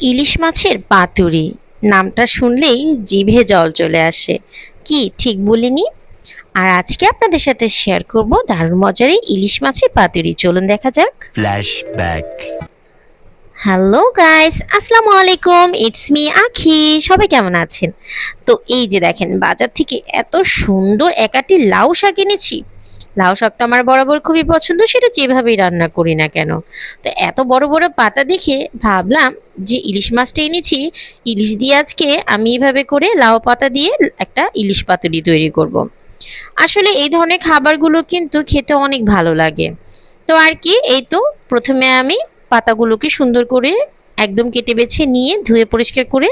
ইলিশ মাছের পাতুরি। নামটা শুনলেই জিভে জল চলে আসে। কি ঠিক বলিনি? আর আজকে আপনাদের সাথে শেয়ার করব দারুণ মজার এই ইলিশ মাছের পাতুরি। চলুন দেখা যাক। Flashback. হ্যালো গাইস আসসালামু আলাইকুম ইটস মি আখি। সবাই কেমন আছেন? তো এই যে দেখেন বাজার থেকে এত সুন্দর একাটি লাউ শাক এনেছি লাউ শাক তো আমার বরাবর খুবই পছন্দ, সেটা যেভাবেই রান্না করি না কেন। তো এত বড় বড় পাতা দেখে ভাবলাম যে ইলিশ মাছটা এনেছি, ইলিশ দিয়ে আজকে আমি এইভাবে করে লাউ পাতা দিয়ে একটা ইলিশ পাতুরি তৈরি করব। আসলে এই ধরনের খাবারগুলো কিন্তু খেতে অনেক ভালো লাগে। তো আর কি, এই তো প্রথমে আমি পাতাগুলোকে সুন্দর করে একদম কেটে বেছে নিয়ে ধুয়ে পরিষ্কার করে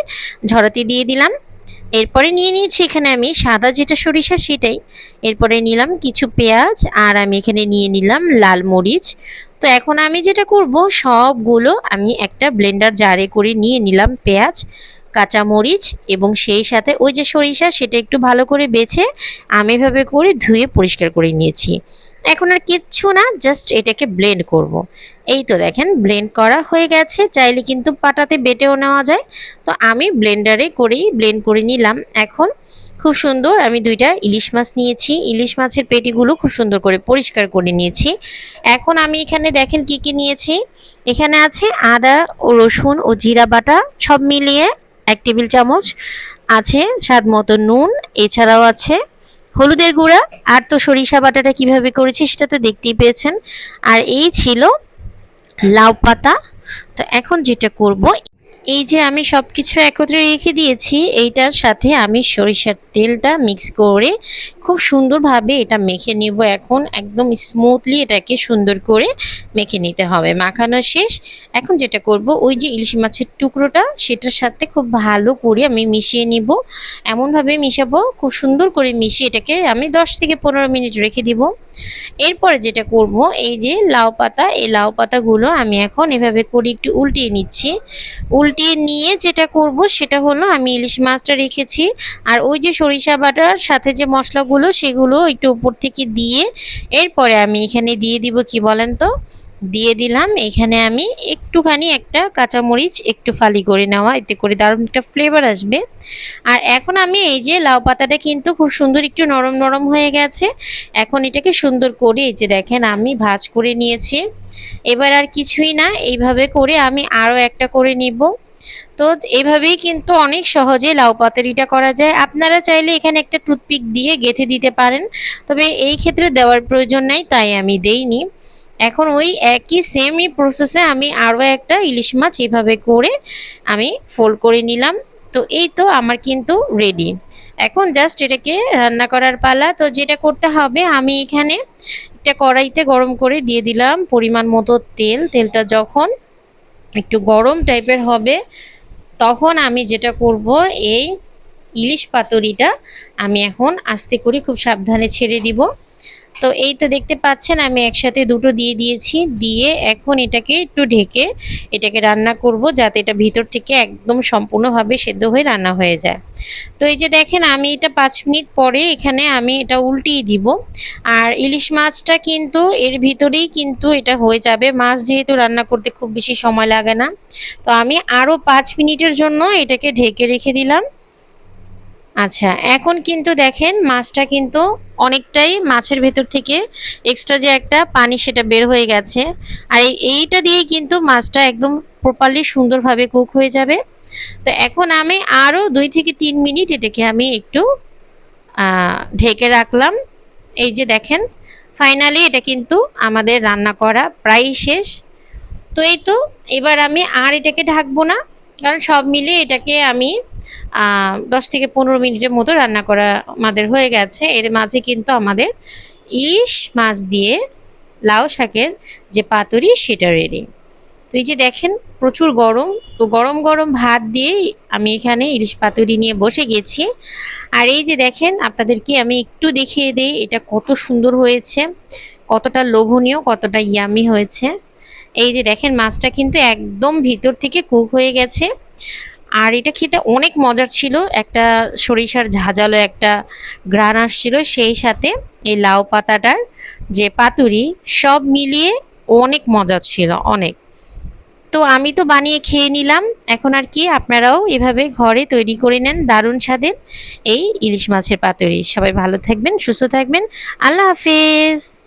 ঝরাতে দিয়ে দিলাম। এরপরে নিয়ে নিয়েছি এখানে আমি সাদা যেটা সরিষা সেটাই। এরপরে নিলাম কিছু পেঁয়াজ আর আমি এখানে নিয়ে নিলাম লাল মরিচ। তো এখন আমি যেটা করব, সবগুলো আমি একটা ব্লেন্ডার জারে করে নিয়ে নিলাম পেঁয়াজ। কাঁচা মরিচ এবং সেই সাথে ওই যে সরিষা সেটা একটু ভালো করে বেছে আমি এভাবে করে ধুয়ে পরিষ্কার করে নিয়েছি। এখন আর কিচ্ছু না জাস্ট এটাকে ব্লেন্ড করব। এই তো দেখেন ব্লেন্ড করা হয়ে গেছে, চাইলে কিন্তু পাটাতে বেটেও নেওয়া যায়। তো আমি ব্লেন্ডারে করেই ব্লেন্ড করে নিলাম। এখন খুব সুন্দর আমি দুইটা ইলিশ মাছ নিয়েছি। ইলিশ মাছের পেটিগুলো খুব সুন্দর করে পরিষ্কার করে নিয়েছি। এখন আমি এখানে দেখেন কি কি নিয়েছি। এখানে আছে আদা ও রসুন ও জিরা বাটা সব মিলিয়ে এক টেবিল চামচ আছে স্বাদ মতো নুন, এছাড়াও আছে হলুদের গুঁড়া, আর তো সরিষা বাটাটা কীভাবে করেছি সেটা তো দেখতেই পেয়েছেন। আর এই ছিল লাউ পাতা। তো এখন যেটা করব এই যে আমি সব কিছু একত্রে রেখে দিয়েছি, এইটার সাথে আমি সরিষার তেলটা মিক্স করে খুব সুন্দরভাবে এটা মেখে নিব এখন। একদম স্মুথলি এটাকে সুন্দর করে মেখে নিতে হবে। মাখানো শেষ। এখন যেটা করব, ওই যে ইলিশ মাছের টুকরোটা, সেটার সাথে খুব ভালো করে আমি মিশিয়ে নিব। এমনভাবে মিশাবো, খুব সুন্দর করে মিশিয়ে এটাকে আমি দশ থেকে পনেরো মিনিট রেখে দিব। এরপরে যেটা করব, এই যে লাউ পাতা, এই লাউ পাতাগুলো আমি এখন এভাবে করে একটু উল্টিয়ে নিচ্ছি। উল্টিয়ে নিয়ে যেটা করব সেটা হলো আমি ইলিশ মাছটা রেখেছি, আর ওই যে সরিষা বাটার সাথে যে মশলাগুলো সেগুলো একটু উপর থেকে দিয়ে এরপরে আমি এখানে দিয়ে দিব, কি বলেন তো? দিয়ে দিলাম। এখানে আমি একটুখানি একটা কাঁচামরিচ একটু ফালি করে নেওয়া, এতে করে দারুণ একটা ফ্লেভার আসবে। আর এখন আমি এই যে লাউ পাতাটা কিন্তু খুব সুন্দর একটু নরম নরম হয়ে গেছে। এখন এটাকে সুন্দর করে এই যে দেখেন আমি ভাজ করে নিয়েছি। এবার আর কিছুই না, এইভাবে করে আমি আরও একটা করে নিব। তো এভাবেই কিন্তু অনেক সহজে লাউ পাতারিটা করা যায়। আপনারা চাইলে এখানে একটা টুথপিক দিয়ে গেঁথে দিতে পারেন। তবে এই ক্ষেত্রে দেওয়ার প্রয়োজন নেই, তাই আমি দেইনি। এখন ওই একই সেমই প্রসেসে আমি আরও একটা ইলিশ মাছ এভাবে করে আমি ফোল্ড করে নিলাম। তো এই তো আমার কিন্তু রেডি এখন জাস্ট এটাকে রান্না করার পালা। তো যেটা করতে হবে, আমি এখানে একটা কড়াইতে গরম করে দিয়ে দিলাম পরিমাণ মতো তেল। তেলটা যখন একটু গরম টাইপের হবে, তখন আমি যেটা করব, এই ইলিশ পাতুরিটা আমি এখন আস্তে করে খুব সাবধানে ছেড়ে দিব। তো এই তো দেখতে পাচ্ছেন, আমি একসাথে দুটো দিয়ে দিয়েছি। দিয়ে এখন এটাকে একটু ঢেকে এটাকে রান্না করব, যাতে এটা ভিতর থেকে একদম সম্পূর্ণভাবে সেদ্ধ হয়ে রান্না হয়ে যায়। তো এই যে দেখেন, আমি এটা পাঁচ মিনিট পরে এখানে আমি এটা উল্টিয়ে দিব। আর ইলিশ মাছটা কিন্তু এর ভিতরেই কিন্তু এটা হয়ে যাবে। মাছ যেহেতু রান্না করতে খুব বেশি সময় লাগে না। তো আমি আরও পাঁচ মিনিটের জন্য এটাকে ঢেকে রেখে দিলাম। আচ্ছা এখন কিন্তু দেখেন মাছটা কিন্তু অনেকটাই মাছের ভেতর থেকে এক্সট্রা যে একটা পানি সেটা বের হয়ে গেছে। আর এই- এইটা দিয়েই কিন্তু মাছটা একদম প্রপারলি সুন্দরভাবে কুক হয়ে যাবে। তো এখন আমি আরও দুই থেকে তিন মিনিট এটাকে আমি একটু ঢেকে রাখলাম। এই যে দেখেন ফাইনালি এটা কিন্তু আমাদের রান্না করা প্রায় শেষ। তো এই তো, এবার আমি আর এটাকে ঢাকবো না। কারণ সব মিলিয়ে এটাকে আমি দশ থেকে পনেরো মিনিটের মতো রান্না করা আমাদের হয়ে গেছে। এর মাঝে কিন্তু আমাদের ইলিশ মাছ দিয়ে লাউ শাকের যে পাতুরি সেটা রেডি তো এই যে দেখেন, প্রচুর গরম। তো গরম গরম ভাত দিয়ে আমি এখানে ইলিশ পাতুরি নিয়ে বসে গেছি। আর এই যে দেখেন, আপনাদেরকে আমি একটু দেখিয়ে দিই, এটা কত সুন্দর হয়েছে। কতটা লোভনীয়, কতটা ইয়ামি হয়েছে। এই যে দেখেন, মাছটা কিন্তু একদম ভিতর থেকে কুক হয়ে গেছে। আর এটা খেতে অনেক মজার ছিল। একটা সরিষার ঝাঁঝালো একটা গ্রান আসছিল, সেই সাথে এই লাউ পাতাটার যে পাতুরি, সব মিলিয়ে অনেক মজা ছিল, অনেক। তো আমি তো বানিয়ে খেয়ে নিলাম। এখন আর কি, আপনারাও এভাবে ঘরে তৈরি করে নেন, দারুণ স্বাদের এই ইলিশ মাছের পাতুরি। সবাই ভালো থাকবেন, সুস্থ থাকবেন। আল্লাহ হাফেজ।